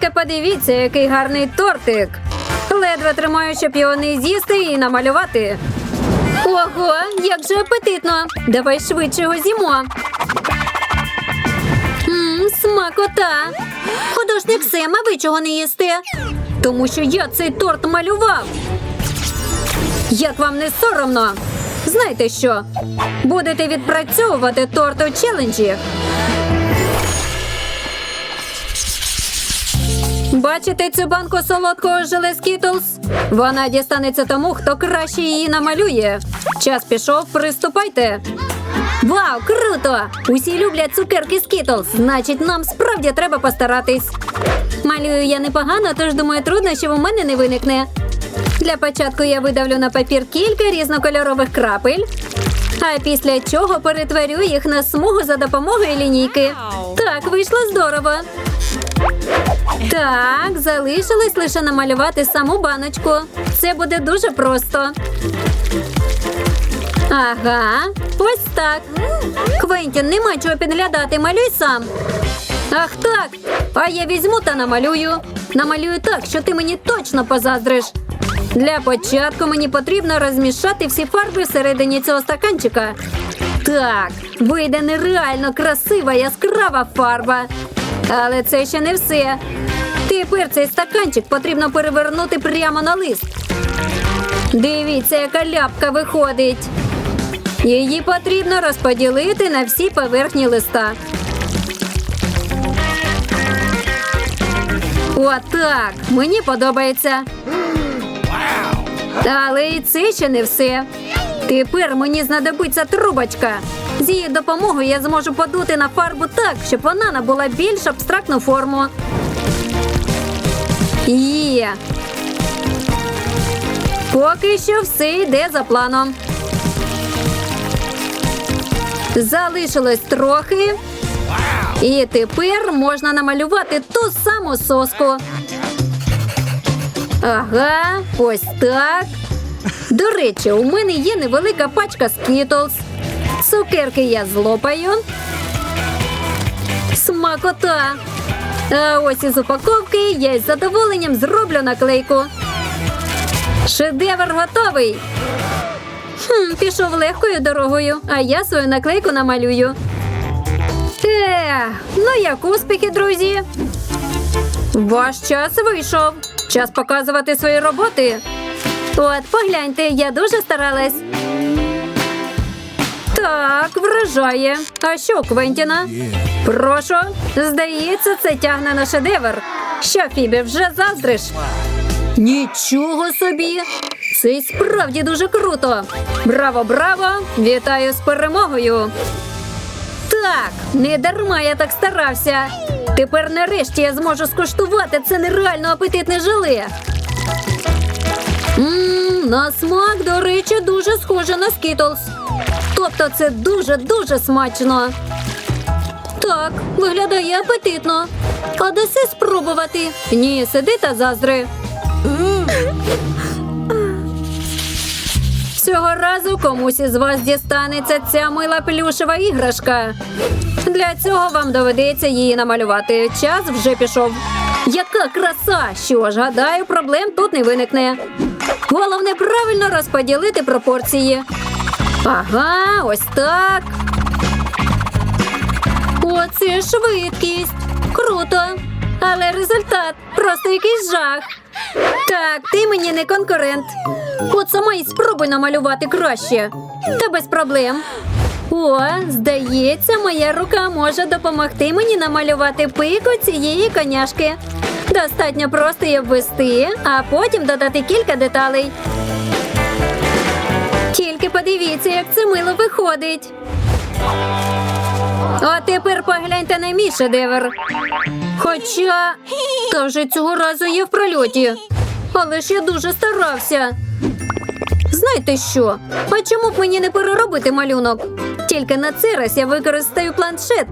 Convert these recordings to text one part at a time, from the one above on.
Тільки подивіться, який гарний тортик. Ледве тримаю, щоб його не з'їсти і намалювати. Ого, як же апетитно! Давай швидше його з'їмо. Мм, смакота. Художник Сем, а ви чого не їсте? Тому що я цей торт малював. Як вам не соромно? Знаєте що? Будете відпрацьовувати торт у челенджі. Бачите цю банку солодкого желе Skittles? Вона дістанеться тому, хто краще її намалює. Час пішов, приступайте. Вау, круто! Усі люблять цукерки Skittles, значить, нам справді треба постаратись. Малюю я непогано, тож думаю, труднощів у мене не виникне. Для початку я видавлю на папір кілька різнокольорових крапель, а після чого перетворю їх на смугу за допомогою лінійки. Так, вийшло здорово. Так, залишилось лише намалювати саму баночку. Це буде дуже просто. Ага, ось так. Квентін, нема чого підглядати, малюй сам. Ах так. А я візьму та намалюю. Намалюю так, що ти мені точно позаздриш. Для початку мені потрібно розмішати всі фарби всередині цього стаканчика. Так, вийде нереально красива яскрава фарба. Але це ще не все. Тепер цей стаканчик потрібно перевернути прямо на лист. Дивіться, яка ляпка виходить. Її потрібно розподілити на всі поверхні листа. Отак. Мені подобається. Але і це ще не все. Тепер мені знадобиться трубочка. З її допомогою я зможу подути на фарбу так, щоб вона набула більш абстрактну форму. Є. Поки що все йде за планом. Залишилось трохи. І тепер можна намалювати ту саму соску. Ага, ось так. До речі, у мене є невелика пачка Skittles. Цукерки я злопаю. Смакота. А ось із упаковки я із задоволенням зроблю наклейку. Шедевр готовий. Хм, пішов легкою дорогою, а я свою наклейку намалюю. Ех, ну як успіхи, друзі. Ваш час вийшов. Час показувати свої роботи. От, погляньте, я дуже старалась. Так, вражає. А що, Квентіна? Прошу. Здається, це тягне на шедевр. Що, Фібі, вже заздриш? Нічого собі! Це й справді дуже круто. Браво, браво! Вітаю з перемогою! Так, не дарма я так старався. Тепер нарешті я зможу скуштувати це нереально апетитне желе. Ммм, на смак, до речі, дуже схоже на скітлс. Тобто це дуже-дуже смачно. Так, виглядає апетитно. А спробувати? Ні, сиди та заздри. Цього разу комусь із вас дістанеться ця мила плюшева іграшка. Для цього вам доведеться її намалювати. Час вже пішов. Яка краса! Що ж, гадаю, проблем тут не виникне. Головне правильно розподілити пропорції. Ага, ось так. Оце швидкість. Круто. Але результат просто якийсь жах. Так, ти мені не конкурент. От сама й спробуй намалювати краще. Та без проблем. О, здається, моя рука може допомогти мені намалювати пику цієї коняшки. Достатньо просто її обвести, а потім додати кілька деталей. Подивіться, як це мило виходить. А тепер погляньте на мій шедевр. Хоча, та вже цього разу є в прольоті. Але ж я дуже старався. Знаєте що? А чому б мені не переробити малюнок? Тільки на цей раз я використаю планшет.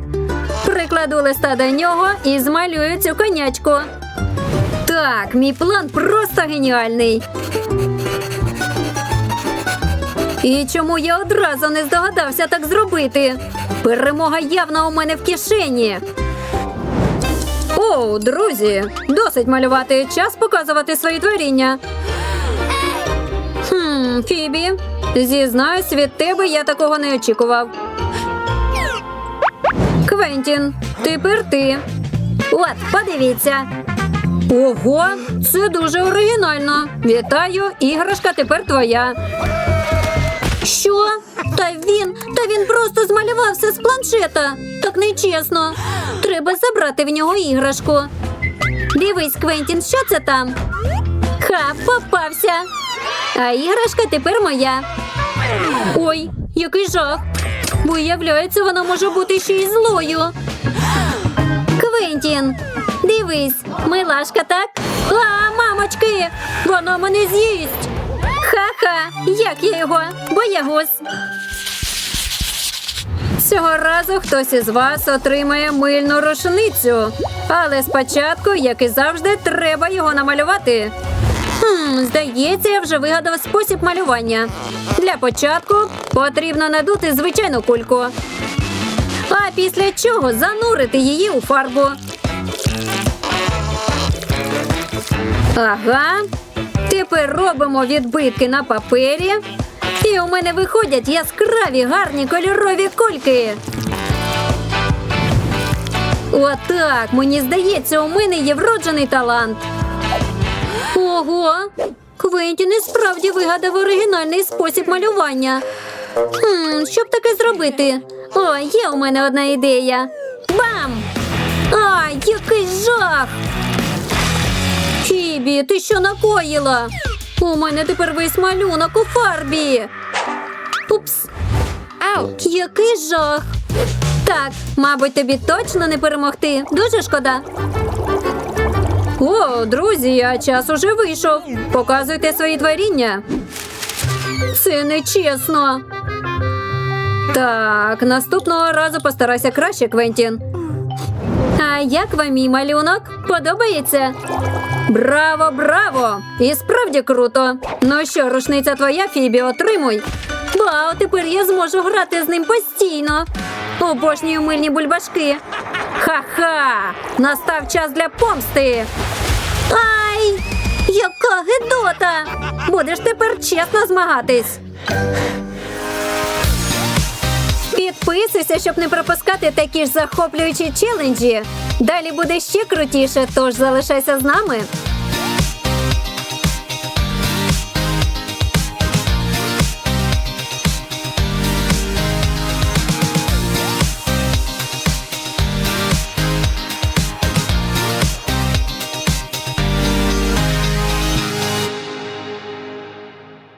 Прикладу листа до нього і змалюю цю конячку. Так, мій план просто геніальний. І чому я одразу не здогадався так зробити? Перемога явно у мене в кишені. О, друзі, досить малювати. Час показувати свої творіння. Хм, Фібі, зізнаюсь, від тебе я такого не очікував. Квентін, тепер ти. От, подивіться. Ого, це дуже оригінально. Вітаю, іграшка тепер твоя. Що? Та він, та він просто змалював все з планшета. Так нечесно. Треба забрати в нього іграшку. Дивись, Квентін, що це там? Ха, попався. А іграшка тепер моя. Ой, який жах. Виявляється, вона може бути ще й злою. Квентін, дивись, милашка, так? А, мамочки, вона мене з'їсть. Ха-ха, як я його боягуз. Цього разу хтось із вас отримає мильну рушницю. Але спочатку, як і завжди, треба його намалювати. Хм, здається, я вже вигадав спосіб малювання. Для початку потрібно надути звичайну кульку. А після чого занурити її у фарбу. Ага. Тепер робимо відбитки на папері. І у мене виходять яскраві гарні кольорові кульки. Отак, мені здається, у мене є вроджений талант. Ого! Квентін і справді вигадав оригінальний спосіб малювання. Хм, що б таке зробити? О, є у мене одна ідея. Бам! Ай, який жах! Фібі, ти що накоїла? У мене тепер весь малюнок у фарбі. Упс. Ауч! Який жах. Так, мабуть, тобі точно не перемогти. Дуже шкода. О, друзі, а час уже вийшов. Показуйте свої творіння. Це нечесно. Так, наступного разу постарайся краще, Квентін. А як вам мій малюнок? Подобається? Браво, браво! І справді круто. Ну що, рушниця твоя, Фібі, отримуй. Вау, тепер я зможу грати з ним постійно. Обожнюю мильні бульбашки. Ха-ха! Настав час для помсти. Ай! Яка гидота! Будеш тепер чесно змагатись. Підписуйся, щоб не пропускати такі ж захоплюючі челенджі. Далі буде ще крутіше, тож залишайся з нами.